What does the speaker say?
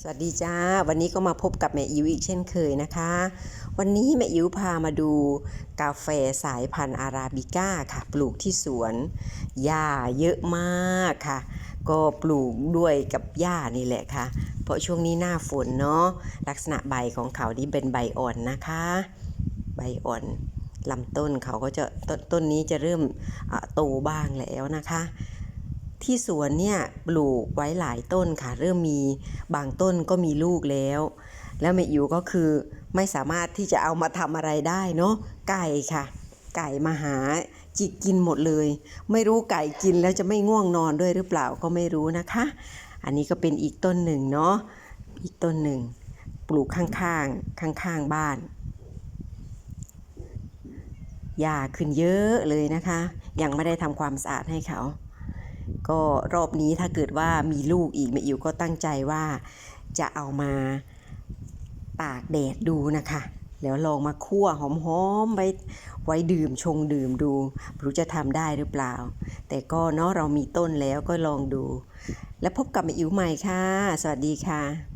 สวัสดีจ้า วันนี้ก็มาพบกับแม่อิ๋วอีกเช่นเคยนะคะ วันนี้แม่อิ๋วพามาดูกาแฟสายพันธุ์อาราบิก้าค่ะ ปลูกที่สวนหญ้าเยอะมากค่ะ ก็ปลูกด้วยกับหญ้านี่แหละค่ะ เพราะช่วงนี้หน้าฝนเนาะลักษณะใบของเขานี่เป็นใบอ่อนนะคะ ใบอ่อนลำต้นเขาก็จะตนต้นนี้จะเริ่มโตบ้างแล้วนะคะ ที่สวนเนี่ยปลูกไว้หลายต้นค่ะ เริ่มมีบางต้นก็มีลูกแล้ว แล้วแม่อิ๋วก็คือไม่สามารถที่จะเอามาทำอะไรได้เนาะไก่ค่ะ ไก่มาหาจิกกินหมดเลย ไม่รู้ไก่กินแล้วจะไม่ง่วงนอนด้วยหรือเปล่าก็ไม่รู้นะคะ อันนี้ก็เป็นอีกต้นหนึ่งเนาะอีกต้นหนึ่ง ปลูกข้างๆข้างๆบ้านหญ้าขึ้นเยอะเลยนะคะ ยังไม่ได้ทำความสะอาดให้เขา ก็รอบนี้ถ้าเกิดว่ามีลูกอีกแม่อิ๋วก็ตั้งใจว่าจะเอามาตากแดดดูนะคะแล้วลองมาคั่วหอมๆไว้ไว้ดื่มชงดื่มดูรู้จะทำได้หรือเปล่า แต่ก็เนาะเรามีต้นแล้วก็ลองดู แล้วพบกับแม่อิ๋วใหม่ค่ะ สวัสดีค่ะ